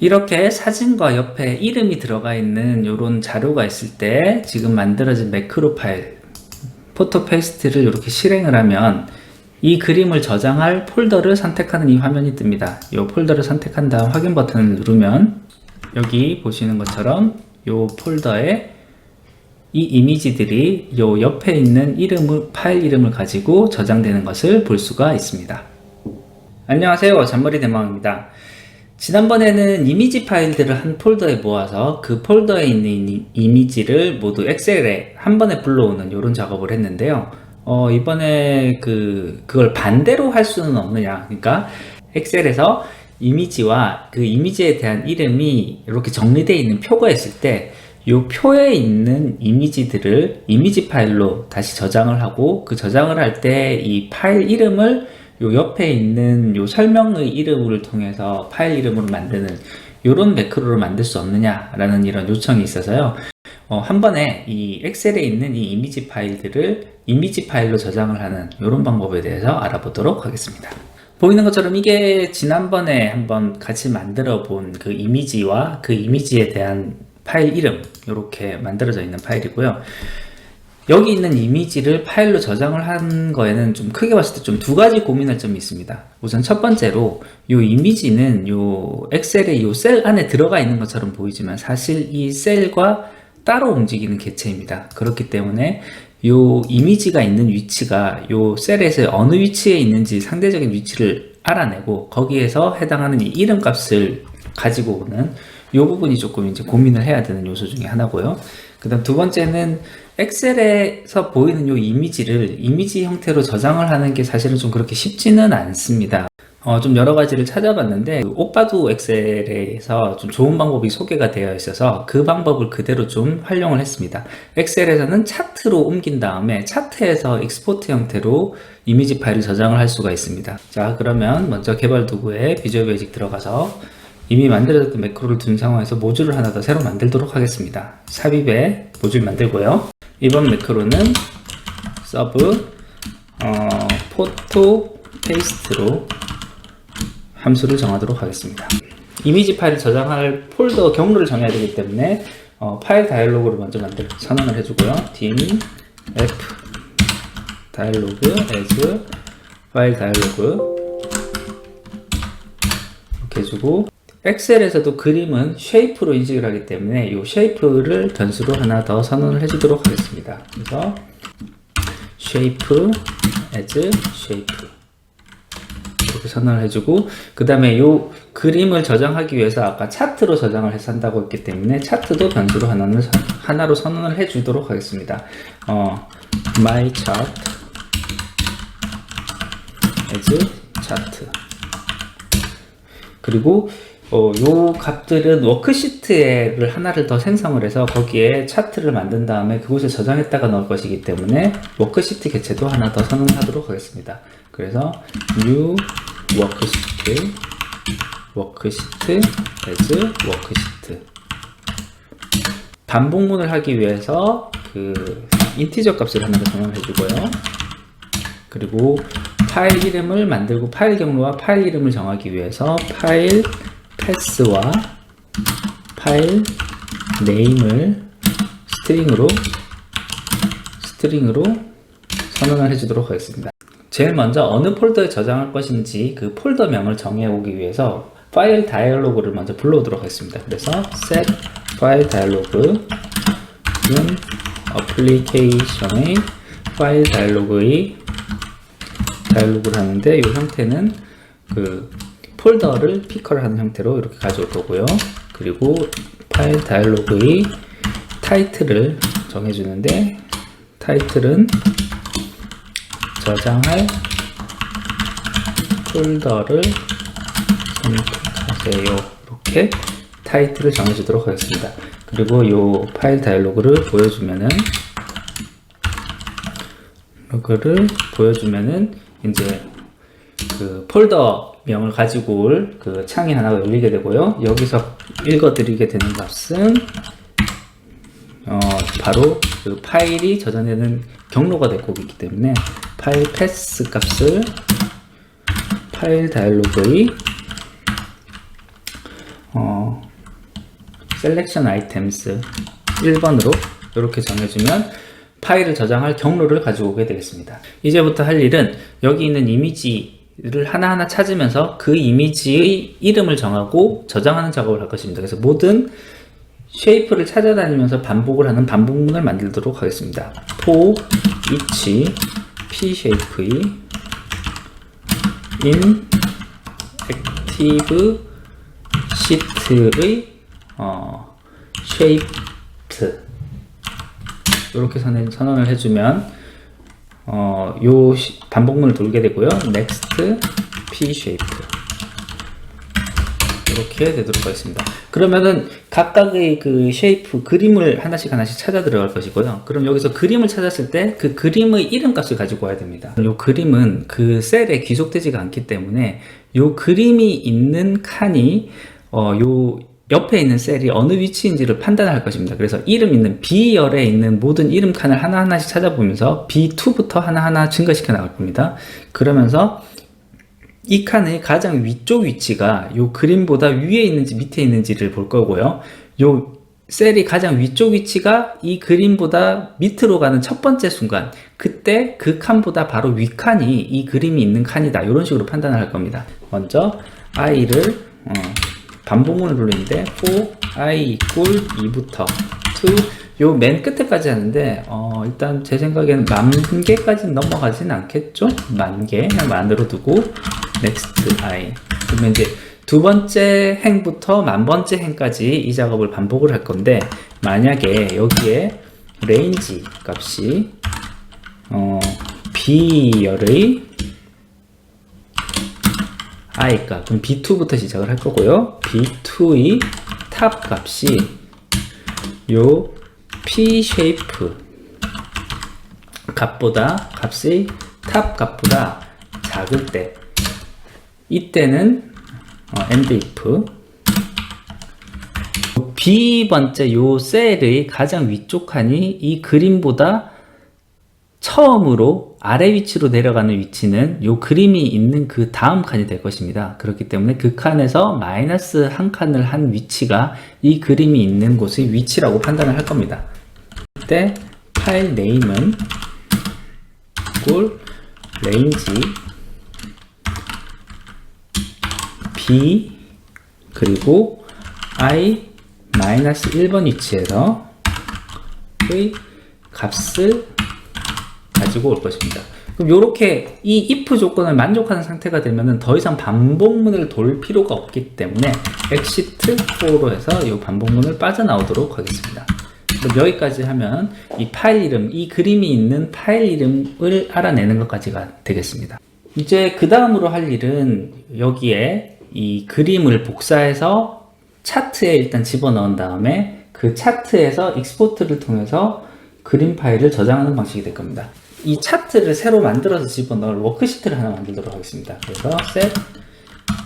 이렇게 사진과 옆에 이름이 들어가 있는 이런 자료가 있을 때 지금 만들어진 매크로 파일 포토 페이스트를 이렇게 실행을 하면 이 그림을 저장할 폴더를 선택하는 이 화면이 뜹니다. 이 폴더를 선택한 다음 확인 버튼을 누르면 여기 보시는 것처럼 이 폴더에 이 이미지들이 요 옆에 있는 이름을 파일 이름을 가지고 저장되는 것을 볼 수가 있습니다. 안녕하세요. 잔머리 대망입니다. 지난번에는 이미지 파일들을 한 폴더에 모아서 그 폴더에 있는 이- 이미지를 모두 엑셀에 한 번에 불러오는 이런 작업을 했는데요. 어, 이번에 그, 그걸 반대로 할 수는 없느냐. 그러니까 엑셀에서 이미지와 그 이미지에 대한 이름이 이렇게 정리되어 있는 표가 있을 때 이 표에 있는 이미지들을 이미지 파일로 다시 저장을 하고 그 저장을 할 때 이 파일 이름을 요 옆에 있는 요 설명의 이름을 통해서 파일 이름으로 만드는 요런 매크로를 만들 수 없느냐라는 이런 요청이 있어서요. 어, 한 번에 이 엑셀에 있는 이 이미지 파일들을 이미지 파일로 저장을 하는 이런 방법에 대해서 알아보도록 하겠습니다. 보이는 것처럼 이게 지난번에 한번 같이 만들어 본 그 이미지와 그 이미지에 대한 파일 이름 이렇게 만들어져 있는 파일이고요. 여기 있는 이미지를 파일로 저장을 한 거에는 좀 크게 봤을 때 좀 두 가지 고민할 점이 있습니다. 우선 첫 번째로 이 이미지는 요 엑셀의 요셀 안에 들어가 있는 것처럼 보이지만 사실 이 셀과 따로 움직이는 개체입니다. 그렇기 때문에 요 이미지가 있는 위치가 요 셀에서 어느 위치에 있는지 상대적인 위치를 알아내고 거기에서 해당하는 이 이름 값을 가지고 오는 요 부분이 조금 이제 고민을 해야 되는 요소 중에 하나고요. 그 다음 두 번째는 엑셀에서 보이는 요 이미지를 이미지 형태로 저장을 하는 게 사실은 좀 그렇게 쉽지는 않습니다. 어, 좀 여러 가지를 찾아봤는데, 그 오빠도 엑셀에서 좀 좋은 방법이 소개가 되어 있어서 그 방법을 그대로 좀 활용을 했습니다. 엑셀에서는 차트로 옮긴 다음에 차트에서 익스포트 형태로 이미지 파일을 저장을 할 수가 있습니다. 자, 그러면 먼저 개발 도구에 비주얼 베이직 들어가서 이미 만들어졌던 매크로를 둔 상황에서 모듈을 하나 더 새로 만들도록 하겠습니다. 삽입에 모듈 만들고요. 이번 매크로는 서브 어, 포토 페이스트로 함수를 정하도록 하겠습니다. 이미지 파일을 저장할 폴더 경로를 정해야 되기 때문에 어, 파일 다이얼로그를 먼저 만들 선언을 해주고요. dim f 다이얼로그 as 파일 다이얼로그 이렇게 해주고 엑셀에서도 그림은 쉐이프로 인식을 하기 때문에 이 쉐이프를 변수로 하나 더 선언을 해주도록 하겠습니다. 그래서 shape as shape 이렇게 선언을 해주고 그 다음에 이 그림을 저장하기 위해서 아까 차트로 저장을 해서 한다고 했기 때문에 차트도 변수로 하나를 선- 하나로 선언을 해주도록 하겠습니다. 어, my chart as chart 그리고 어, 요 값들은 워크시트를 하나를 더 생성을 해서 거기에 차트를 만든 다음에 그곳에 저장했다가 넣을 것이기 때문에 워크시트 개체도 하나 더 선언하도록 하겠습니다. 그래서 new 워크시트 워크시트 as 워크시트 반복문을 하기 위해서 그 인티저 값을 하나 더 정형해 주고요. 그리고 파일 이름을 만들고 파일 경로와 파일 이름을 정하기 위해서 파일 패스와 파일 네임을 스트링으로 스트링으로 선언을 해주도록 하겠습니다. 제일 먼저 어느 폴더에 저장할 것인지 그 폴더명을 정해 오기 위해서 파일 다이얼로그를 먼저 불러오도록 하겠습니다. 그래서 set 파일 다이얼로그는 어플리케이션의 파일 다이얼로그의 다이얼로그를 하는데 이 형태는 그 폴더를 피커를 하는 형태로 이렇게 가져올 거고요. 그리고 파일 다이얼로그의 타이틀을 정해주는데 타이틀은 저장할 폴더를 선택하세요. 이렇게 타이틀을 정해주도록 하겠습니다. 그리고 이 파일 다이얼로그를 보여주면은 로그를 보여주면은 이제 그 폴더 명을 가지고 올 그 창이 하나가 열리게 되고요. 여기서 읽어드리게 되는 값은 어, 바로 그 파일이 저장되는 경로가 될 거기 때문에 파일 패스 값을 파일 다이얼로그의 어, 셀렉션 아이템스 1번으로 이렇게 정해주면 파일을 저장할 경로를 가지고 오게 되겠습니다. 이제부터 할 일은 여기 있는 이미지 를 하나하나 찾으면서 그 이미지의 이름을 정하고 저장하는 작업을 할 것입니다. 그래서 모든 쉐이프를 찾아다니면서 반복을 하는 반복문을 만들도록 하겠습니다. for each p 쉐이프의 in active sheet의 어, shaped 이렇게 선언, 선언을 해주면 어, 요 시- 반복문을 돌게 되고요. next p shape 이렇게 되도록 하겠습니다. 그러면은 각각의 그 쉐이프 그림을 하나씩 하나씩 찾아 들어갈 것이고요. 그럼 여기서 그림을 찾았을 때 그 그림의 이름 값을 가지고 와야 됩니다. 이 그림은 그 셀에 귀속되지가 않기 때문에 이 그림이 있는 칸이 어, 요 옆에 있는 셀이 어느 위치인지를 판단할 것입니다. 그래서 이름 있는 B열에 있는 모든 이름 칸을 하나하나씩 찾아보면서 B2부터 하나하나 증가시켜 나갈 겁니다. 그러면서 이 칸의 가장 위쪽 위치가 요 그림보다 위에 있는지 밑에 있는지를 볼 거고요. 요 셀이 가장 위쪽 위치가 이 그림보다 밑으로 가는 첫 번째 순간, 그때 그 칸보다 바로 위 칸이 이 그림이 있는 칸이다. 이런 식으로 판단을 할 겁니다. 먼저 i를 어, 반복문을 돌리는데 for i equal 2부터 to 요 맨 끝에까지 하는데 어, 일단 제 생각에는 만 개까지는 넘어가진 않겠죠? 만 개, 그냥 만으로 두고 next i. 그러면 이제 두 번째 행부터 만 번째 행까지 이 작업을 반복을 할 건데 만약에 여기에 range 값이 어, b열의 i가 그럼 b2부터 시작을 할 거고요. b2의 탑 값이 요 p 쉐이프 값보다 값이 탑 값보다 작을 때 이때는 어, end if b 번째 요 셀의 가장 위쪽 칸이 이 그림보다 처음으로 아래 위치로 내려가는 위치는 요 그림이 있는 그 다음 칸이 될 것입니다. 그렇기 때문에 그 칸에서 마이너스 한 칸을 한 위치가 이 그림이 있는 곳의 위치라고 판단을 할 겁니다. 이때 파일 네임은 꼴 range b 그리고 i 마이너스 1번 위치에서 의 값을 가지고 올 것입니다. 그럼 이렇게 이 if 조건을 만족하는 상태가 되면은 더 이상 반복문을 돌 필요가 없기 때문에 exit 4로 해서 이 반복문을 빠져나오도록 하겠습니다. 그럼 여기까지 하면 이 파일 이름, 이 그림이 있는 파일 이름을 알아내는 것까지가 되겠습니다. 이제 그 다음으로 할 일은 여기에 이 그림을 복사해서 차트에 일단 집어넣은 다음에 그 차트에서 익스포트를 통해서 그림 파일을 저장하는 방식이 될 겁니다. 이 차트를 새로 만들어서 집어넣을 워크시트를 하나 만들도록 하겠습니다. 그래서 set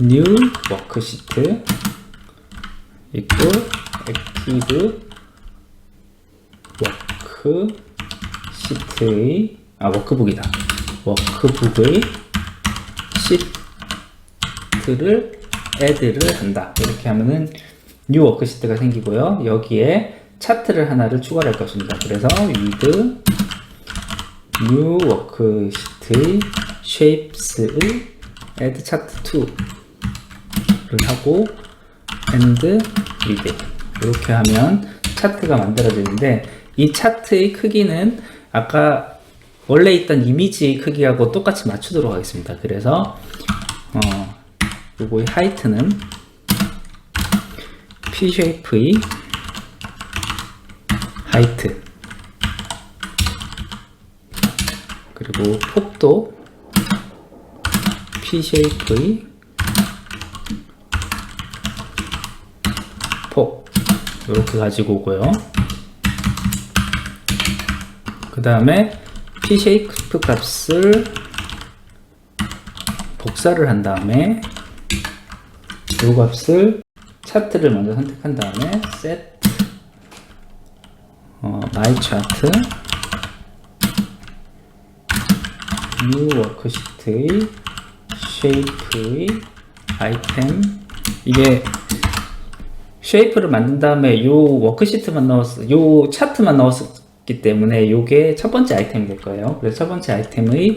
new worksheet equal active 워크시트의 아 워크북이다. 워크북의 시트를 add를 한다. 이렇게 하면은 new 워크시트가 생기고요. 여기에 차트를 하나를 추가할 것입니다. 그래서 with new 워크시트의 shapes의 add chart 2를 하고 and with 이렇게 하면 차트가 만들어지는데 이 차트의 크기는 아까 원래 있던 이미지의 크기하고 똑같이 맞추도록 하겠습니다. 그래서 어, 요거의 하이트는 P 쉐이프의 하이트 그리고 폭도 P 쉐이프의 폭 이렇게 가지고 오고요. 그 다음에 P 쉐이프 값을 복사를 한 다음에 이 값을 차트를 먼저 선택한 다음에 set 어, my chart new worksheet의 shape의 item 이게 쉐이프를 만든 다음에 요 워크시트만 넣었, 요 차트만 넣었기 때문에 요게 첫 번째 아이템이 될 거예요. 그래서 첫 번째 아이템의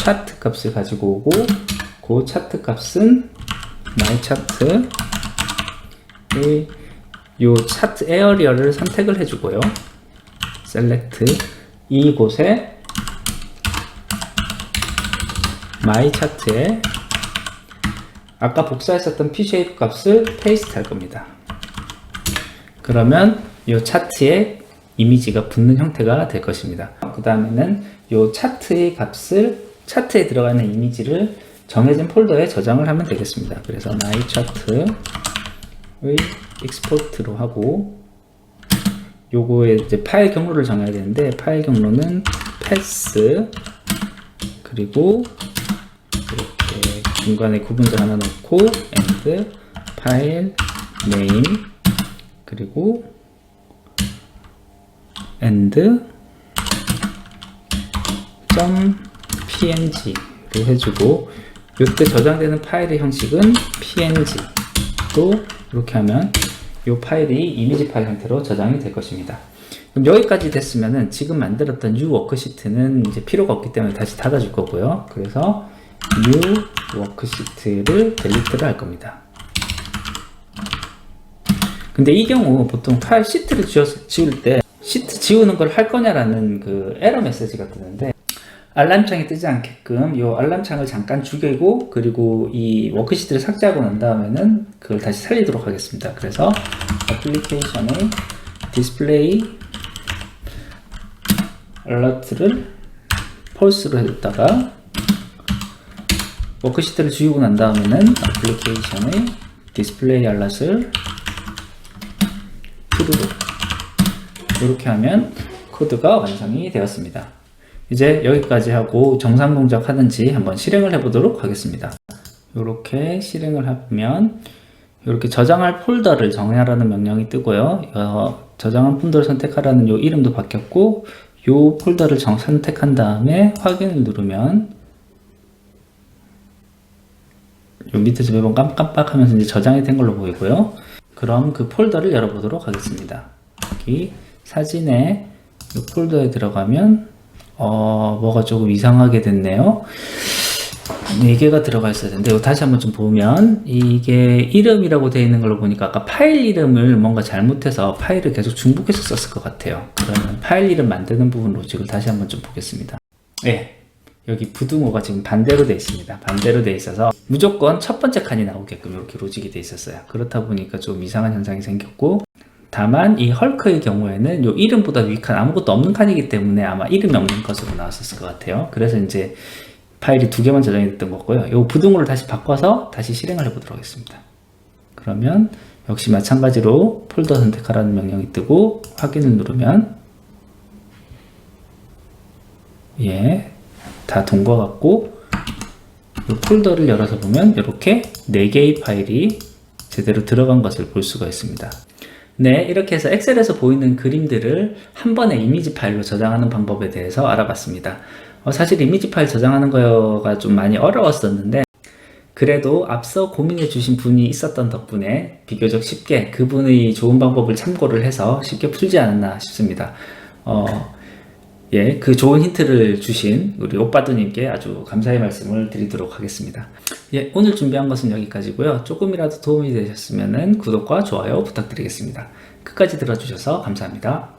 차트 값을 가지고 오고, 그 차트 값은 my 차트, 이, 요 차트 에어리어를 선택을 해주고요. 셀렉트 이곳에 my 차트에 아까 복사했었던 pshape 값을 페이스트 할 겁니다. 그러면 이 차트에 이미지가 붙는 형태가 될 것입니다. 그 다음에는 이 차트의 값을 차트에 들어가는 이미지를 정해진 폴더에 저장을 하면 되겠습니다. 그래서 my 차트의 export로 하고 요거에 이제 파일 경로를 정해야 되는데 파일 경로는 pass 그리고 중간에 구분자 하나 넣고 and 파일 name 그리고 and .png로 해주고 이때 저장되는 파일의 형식은 png 또 이렇게 하면 이 파일이 이미지 파일 형태로 저장이 될 것입니다. 그럼 여기까지 됐으면은 지금 만들었던 U 워크시트는 이제 필요가 없기 때문에 다시 닫아줄 거고요. 그래서 U 워크시트를 델리트를 할 겁니다. 근데 이 경우 보통 파일 시트를 지웠, 지울 때 시트 지우는 걸 할 거냐라는 그 에러 메시지가 뜨는데 알람창이 뜨지 않게끔 이 알람창을 잠깐 죽이고 그리고 이 워크시트를 삭제하고 난 다음에는 그걸 다시 살리도록 하겠습니다. 그래서 애플리케이션의 디스플레이 알러트를 펄스로 해뒀다가 워크시트를 지우고 난 다음에는 애플리케이션의 디스플레이 알럿을 트루로 이렇게 하면 코드가 완성이 되었습니다. 이제 여기까지 하고 정상 동작 하는지 한번 실행을 해보도록 하겠습니다. 이렇게 실행을 하면 이렇게 저장할 폴더를 정하라는 명령이 뜨고요. 어, 저장한 폴더를 선택하라는 요 이름도 바뀌었고 요 폴더를 정, 선택한 다음에 확인을 누르면 요 밑에서 매번 깜깜빡하면서 이제 저장이 된 걸로 보이고요. 그럼 그 폴더를 열어보도록 하겠습니다. 여기 사진에 이 폴더에 들어가면 어 뭐가 조금 이상하게 됐네요. 4개가 들어가 있어야 되는데 다시 한번 좀 보면 이게 이름이라고 되어 있는 걸로 보니까 아까 파일 이름을 뭔가 잘못해서 파일을 계속 중복해서 썼을 것 같아요. 그러면 파일 이름 만드는 부분 로직을 다시 한번 좀 보겠습니다. 네, 여기 부등호가 지금 반대로 되어 있습니다. 반대로 되어 있어서 무조건 첫 번째 칸이 나오게끔 이렇게 로직이 되어 있었어요. 그렇다 보니까 좀 이상한 현상이 생겼고 다만 이 헐크의 경우에는 요 이름보다 위 칸 아무것도 없는 칸이기 때문에 아마 이름이 없는 것으로 나왔었을 것 같아요. 그래서 이제 파일이 두 개만 저장이 됐던 거고요. 요 부등호를 다시 바꿔서 다시 실행을 해보도록 하겠습니다. 그러면 역시 마찬가지로 폴더 선택하라는 명령이 뜨고 확인을 누르면 예, 다 돈 것 같고 이 폴더를 열어서 보면 이렇게 4개의 파일이 제대로 들어간 것을 볼 수가 있습니다. 네, 이렇게 해서 엑셀에서 보이는 그림들을 한 번에 이미지 파일로 저장하는 방법에 대해서 알아봤습니다. 어, 사실 이미지 파일 저장하는 거가 좀 많이 어려웠었는데 그래도 앞서 고민해 주신 분이 있었던 덕분에 비교적 쉽게 그분의 좋은 방법을 참고를 해서 쉽게 풀지 않았나 싶습니다. 어, 예, 그 좋은 힌트를 주신 우리 오빠두님께 아주 감사의 말씀을 드리도록 하겠습니다. 예, 오늘 준비한 것은 여기까지고요. 조금이라도 도움이 되셨으면 구독과 좋아요 부탁드리겠습니다. 끝까지 들어주셔서 감사합니다.